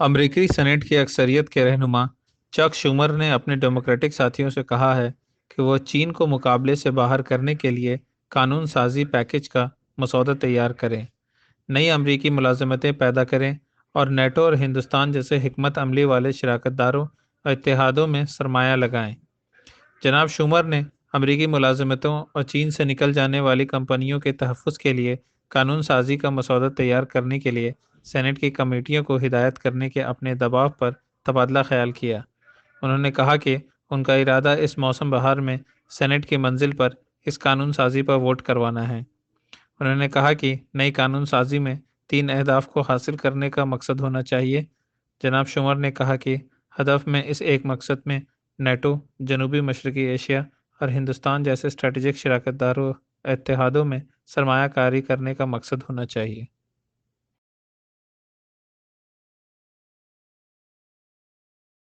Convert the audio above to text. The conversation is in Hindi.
अमरीकी सेनेट की अक्सरियत के रहनुमा चक शूमर ने अपने डेमोक्रेटिक साथियों से कहा है कि वह चीन को मुकाबले से बाहर करने के लिए कानून साजी पैकेज का मसौदा तैयार करें, नई अमरीकी मुलाजमतें पैदा करें और नेटो और हिंदुस्तान जैसे हमत अमली वाले शराकतदारों और इतिहादों में सरमाया लगाएँ। जनाब शुमर ने अमरीकी मुलाजमतों और चीन से निकल जाने वाली कंपनियों के तहफ़ के लिए कानून साजी का मसौदा तैयार करने के लिए सेनेट की कमेटियों को हिदायत करने के अपने दबाव पर तबादला ख्याल किया। उन्होंने कहा कि उनका इरादा इस मौसम बहार में सेनेट की मंजिल पर इस कानून साजी पर वोट करवाना है। उन्होंने कहा कि नई कानून साजी में तीन अहदाफ को हासिल करने का मकसद होना चाहिए। जनाब शुमर ने कहा कि हदफ में इस एक मकसद में नेटो, जनूबी मशरकी एशिया और हिंदुस्तान जैसे स्ट्रेटजिक शराकतदारों इतिहादों में सरमाकारी करने का मकसद होना चाहिए।